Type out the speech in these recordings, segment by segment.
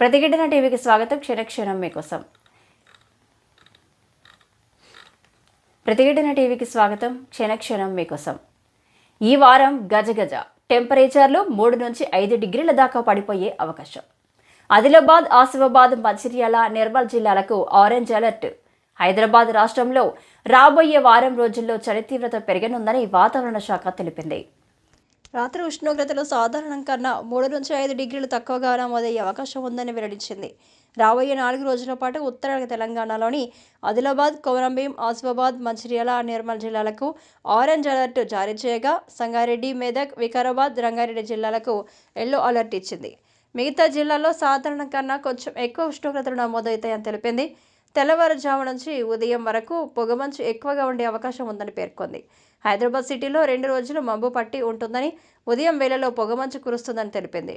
ప్రతిఘటన టీవీకి స్వాగతం. క్షణక్షణం మీకోసం. ప్రతిఘటన టీవీకి స్వాగతం. క్షణక్షణం మీకోసం. ఈ వారం గజగజ టెంపరేచర్లు మూడు నుంచి ఐదు డిగ్రీల దాకా పడిపోయే అవకాశం. ఆదిలాబాద్ ఆసిఫాబాద్ మంచిర్యాల నిర్మల్ జిల్లాలకు ఆరెంజ్ అలర్ట్. హైదరాబాద్ రాష్ట్రంలో రాబోయే వారం రోజుల్లో చలి తీవ్రత పెరగనుందని వాతావరణ శాఖ తెలిపింది. రాత్రి ఉష్ణోగ్రతలు సాధారణం కన్నా మూడు నుంచి ఐదు డిగ్రీలు తక్కువగా నమోదయ్యే అవకాశం ఉందని వెల్లడించింది. రాబోయే నాలుగు రోజుల పాటు ఉత్తర తెలంగాణలోని ఆదిలాబాద్ కొమరంభీం ఆసిఫాబాద్ మంచిర్యాల నిర్మల్ జిల్లాలకు ఆరెంజ్ అలర్ట్ జారీ చేయగా సంగారెడ్డి మెదక్ వికారాబాద్ రంగారెడ్డి జిల్లాలకు ఎల్లో అలర్ట్ ఇచ్చింది. మిగతా జిల్లాల్లో సాధారణం కన్నా కొంచెం ఎక్కువ ఉష్ణోగ్రతలు నమోదవుతాయని తెలిపింది. తెల్లవారుజాము నుంచి ఉదయం వరకు పొగమంచు ఎక్కువగా ఉండే అవకాశం ఉందని పేర్కొంది. హైదరాబాద్ సిటీలో రెండు రోజులు మబ్బు పట్టి ఉంటుందని ఉదయం వేళలో పొగమంచు కురుస్తుందని తెలిపింది.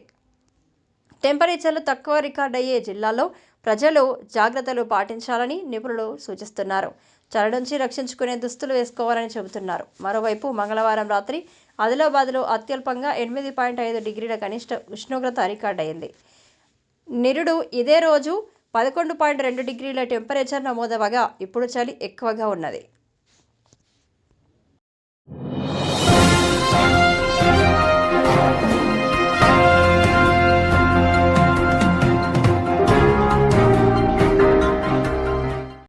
టెంపరేచర్లు తక్కువ రికార్డ్ అయ్యే జిల్లాల్లో ప్రజలు జాగ్రత్తలు పాటించాలని నిపుణులు సూచిస్తున్నారు. చలి నుంచి రక్షించుకునే దుస్తులు వేసుకోవాలని చెబుతున్నారు. మరోవైపు మంగళవారం రాత్రి ఆదిలాబాద్లో అత్యల్పంగా ఎనిమిది పాయింట్ ఐదు డిగ్రీల కనిష్ట ఉష్ణోగ్రత రికార్డ్ అయింది. నిరుడు ఇదే రోజు పదకొండు పాయింట్ రెండు డిగ్రీల టెంపరేచర్ నమోదవగా ఇప్పుడు చలి ఎక్కువగా ఉన్నది.